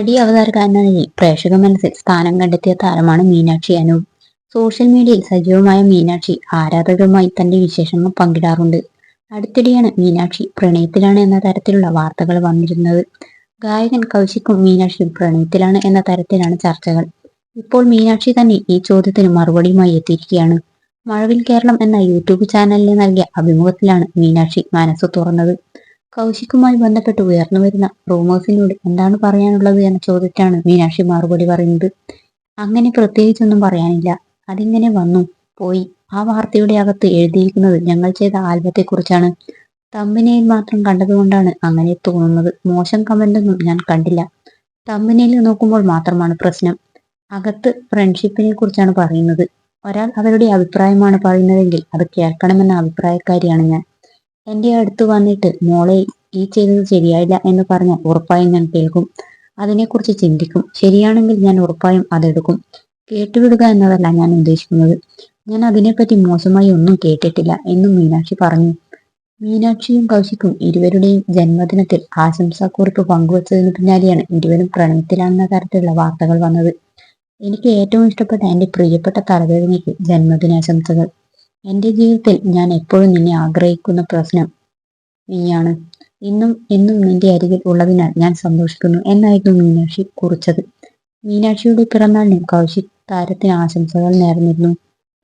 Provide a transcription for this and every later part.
നടി അവതാരക നിലയിൽ പ്രേക്ഷക മനസ്സിൽ സ്ഥാനം കണ്ടെത്തിയ താരമാണ് മീനാക്ഷി അനൂപ്. സോഷ്യൽ മീഡിയയിൽ സജീവമായ മീനാക്ഷി ആരാധകരുമായി തന്റെ വിശേഷങ്ങൾ പങ്കിടാറുണ്ട്. അടുത്തിടെയാണ് മീനാക്ഷി പ്രണയത്തിലാണ് എന്ന തരത്തിലുള്ള വാർത്തകൾ വന്നിരുന്നത്. ഗായകൻ കൗശിക്കും മീനാക്ഷിയും പ്രണയത്തിലാണ് എന്ന തരത്തിലാണ് ചർച്ചകൾ. ഇപ്പോൾ മീനാക്ഷി തന്നെ ഈ ചോദ്യത്തിന് മറുപടിയുമായി എത്തിയിരിക്കുകയാണ്. മഴവിൽ കേരളം എന്ന യൂട്യൂബ് ചാനലിന് നൽകിയ അഭിമുഖത്തിലാണ് മീനാക്ഷി മനസ്സ് തുറന്നത്. കൗശിക്കുമായി ബന്ധപ്പെട്ട് ഉയർന്നു വരുന്ന റൂമേഴ്സിനോട് എന്താണ് പറയാനുള്ളത് എന്ന് ചോദിച്ചാണ് മീനാക്ഷി മറുപടി പറയുന്നത്. അങ്ങനെ പ്രത്യേകിച്ചൊന്നും പറയാനില്ല. അതിങ്ങനെ വന്നു. പോയി. ആ വാർത്തയുടെ അകത്ത് എഴുതിയിരിക്കുന്നത് ഞങ്ങൾ ചെയ്ത ആൽബത്തെക്കുറിച്ചാണ്. തമ്പിനയിൽ മാത്രം കണ്ടതുകൊണ്ടാണ് അങ്ങനെ തോന്നുന്നത്. മോശം കമന്റൊന്നും ഞാൻ കണ്ടില്ല. തമ്പിനയിൽ നോക്കുമ്പോൾ മാത്രമാണ് പ്രശ്നം. അകത്ത് ഫ്രണ്ട്ഷിപ്പിനെ കുറിച്ചാണ് പറയുന്നത്. ഒരാൾ അവരുടെ അഭിപ്രായമാണ് പറയുന്നതെങ്കിൽ അത് കേൾക്കണമെന്ന അഭിപ്രായക്കാരിയാണ് ഞാൻ. എന്റെ അടുത്ത് വന്നിട്ട് മോളെ ഈ ചെയ്തത് ശരിയായില്ല എന്ന് പറഞ്ഞാൽ ഉറപ്പായും ഞാൻ കേൾക്കും. അതിനെക്കുറിച്ച് ചിന്തിക്കും. ശരിയാണെങ്കിൽ ഞാൻ ഉറപ്പായും അതെടുക്കും. കേട്ടുവിടുക എന്നതല്ല ഞാൻ ഉദ്ദേശിക്കുന്നത്. ഞാൻ അതിനെപ്പറ്റി മോശമായി ഒന്നും കേട്ടിട്ടില്ല എന്നും മീനാക്ഷി പറഞ്ഞു. മീനാക്ഷിയും കൗശിക്കും ഇരുവരുടെയും ജന്മദിനത്തിൽ ആശംസാക്കുറിപ്പ് പങ്കുവച്ചതിന് പിന്നാലെയാണ് ഇരുവരും പ്രണയത്തിലാണെന്ന തരത്തിലുള്ള വാർത്തകൾ വന്നത്. എനിക്ക് ഏറ്റവും ഇഷ്ടപ്പെട്ട എന്റെ പ്രിയപ്പെട്ട തലവേദനയ്ക്ക് ജന്മദിനാശംസകൾ. എന്റെ ജീവിതത്തിൽ ഞാൻ എപ്പോഴും നിന്നെ ആഗ്രഹിക്കുന്ന പ്രശ്നം നീയാണ് ഇന്നും എന്നും നിന്റെ അരികിൽ ഉള്ളതിനാൽ ഞാൻ സന്തോഷിക്കുന്നു എന്നായിരുന്നു മീനാക്ഷി കുറിച്ചത്. മീനാക്ഷിയുടെ പിറന്നാളിനും കൗശിക് താരത്തിന് ആശംസകൾ നേർന്നിരുന്നു.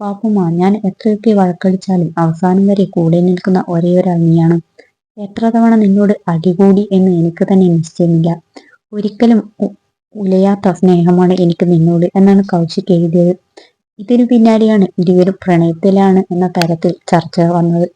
പാപ്പുമ ഞാൻ എത്രയൊക്കെ വഴക്കടിച്ചാലും അവസാനം വരെ കൂടെ നിൽക്കുന്ന ഒരേ ഒരാൾ നീയാണ്. എത്ര തവണ നിന്നോട് അടികൂടി എന്ന് എനിക്ക് തന്നെ നിശ്ചയമില്ല. ഒരിക്കലും ഉലയാത്ത സ്നേഹമാണ് എനിക്ക് നിന്നോട് എന്നാണ് കൗശിക് എഴുതിയത്. ഇതിനു പിന്നാലെയാണ്. ഇരുവരും പ്രണയത്തിലാണ് എന്ന തരത്തിൽ ചർച്ച വന്നത്.